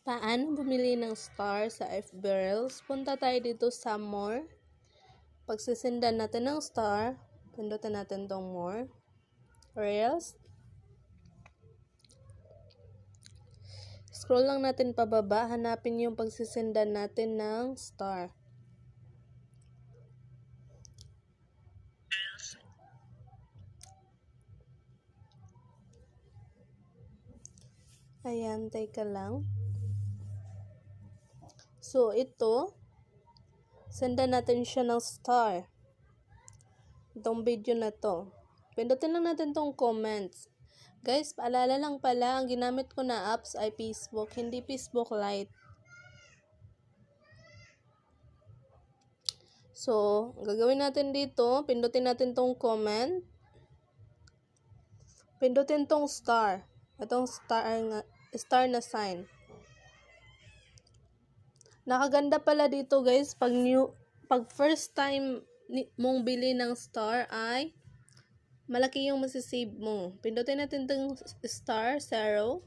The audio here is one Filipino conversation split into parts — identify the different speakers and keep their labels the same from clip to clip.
Speaker 1: Paano bumili ng star sa FB Reels? Punta tayo dito sa more. Pagsisendan natin ng star, pindutin natin tong more. Reels. Scroll lang natin pababa, hanapin yung pagsisendan natin ng star. Ayan, teka lang. So, ito, sendan natin siya ng star. Itong video na to. Pindutin lang natin tong comments. Guys, paalala lang pala, ang ginamit ko na apps ay Facebook, hindi Facebook Lite. So, gagawin natin dito, pindutin natin tong comment. Pindutin tong star. Itong star, star na sign. Nakaganda pala dito guys, pag new, pag first time mong bili ng star ay malaki yung masisave mo. Pindutin natin itong star, zero.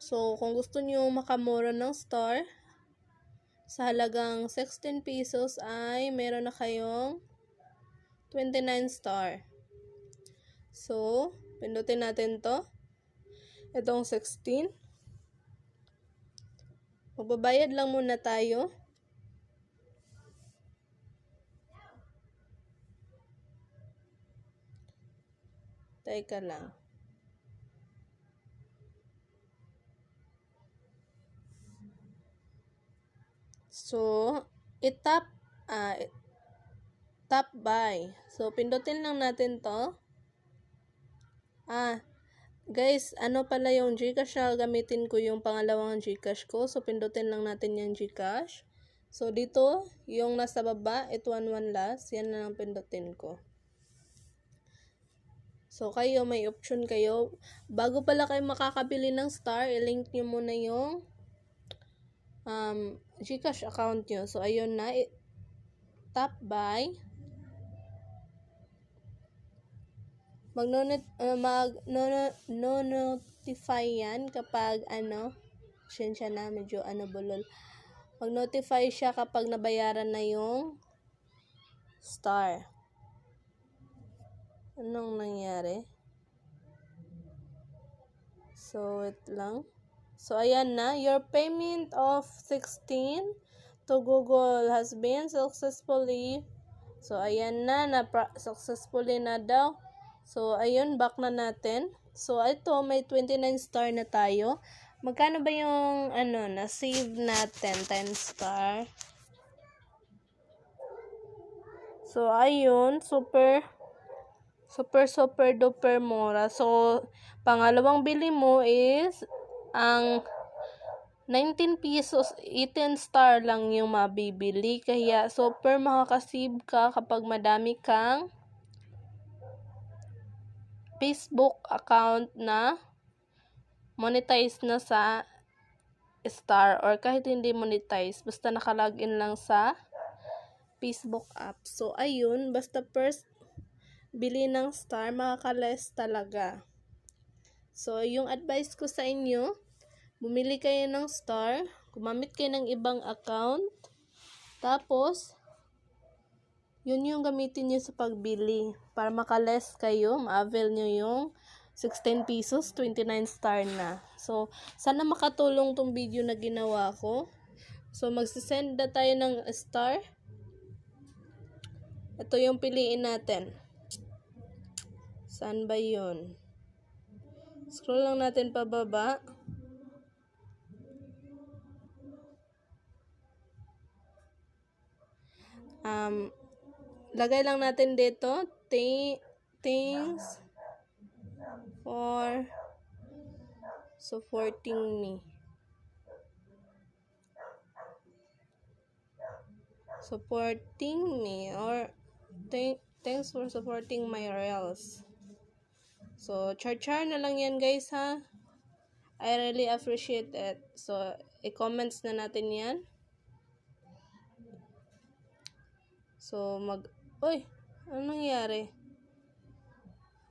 Speaker 1: So, kung gusto nyo makamura ng star, sa halagang 16 pesos ay meron na kayong 29 star. So, pindutin natin to. Itong 16. Magbabayad lang muna tayo. Teka lang. So, itap, ah, tap by. So, pindutin lang natin to. Ah, guys, ano pala yung Gcash na gamitin ko yung pangalawang Gcash ko. So, pindutin lang natin yung Gcash. So, dito, yung nasa baba, it 11 last, yan na lang pindutin ko. So, kayo, may option kayo. Bago pala kayo makakabili ng star, i-link nyo muna yung um, Gcash account nyo. So, ayun na. Tap by. Mag uh, mag no, no, no notify yan kapag ano sensya na medyo ano bulol. Mag notify siya kapag nabayaran na yung star. Anong nangyari? So wait lang. So ayan na. Your payment of 16 to Google has been successfully so ayan na na successfully na daw So, ayun, back na natin. So, ito, may 29 star na tayo. Magkano ba yung, ano, na-save natin, 10 star? So, ayun, super, super, super duper mura. So, pangalawang bili mo is, ang 19 pesos, 18 star lang yung mabibili. Kaya, super makakasave ka kapag madami kang Facebook account na monetize na sa Star or kahit hindi monetize, basta nakalagin lang sa Facebook app. So, ayun, basta first bili ng Star, makakales talaga. So, yung advice ko sa inyo, bumili kayo ng Star, gumamit kayo ng ibang account, tapos, yun yung gamitin nyo sa pagbili. Para makaless kayo, ma-avail nyo yung 16 pesos, 29 star na. So, sana makatulong tong video na ginawa ko. So, magsisend na tayo ng star. Ito yung piliin natin. Saan ba yun? Scroll lang natin pababa. Um, lagay lang natin dito. Things for supporting me. Supporting me or th thanks for supporting my reels. So char-char na lang yan guys ha? I really appreciate it. So i-comments na natin yan. So mag Uy, ano nangyari?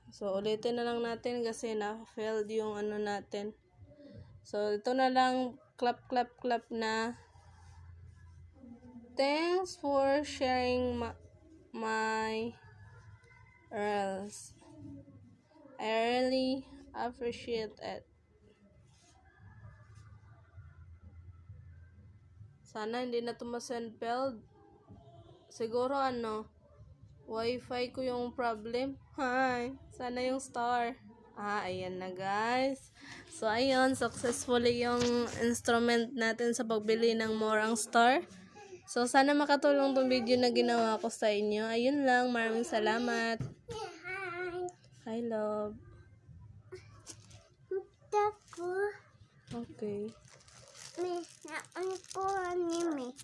Speaker 1: So, ulitin na lang natin kasi na-failed yung ano natin. So, ito na lang, clap, clap, clap na. Thanks for sharing my, my reels. I really appreciate it. Sana hindi na to ma-sendpeld. Siguro ano, wifi ko yung problem. Hi, sana yung star. Ah, ayan na guys. So, ayun, successfully yung instrument natin sa pagbili ng Morang Star. So, sana makatulong tong video na ginawa ko sa inyo. Ayun lang, maraming salamat.
Speaker 2: Hi.
Speaker 1: Hi, love. Okay.
Speaker 2: May naan ko anime.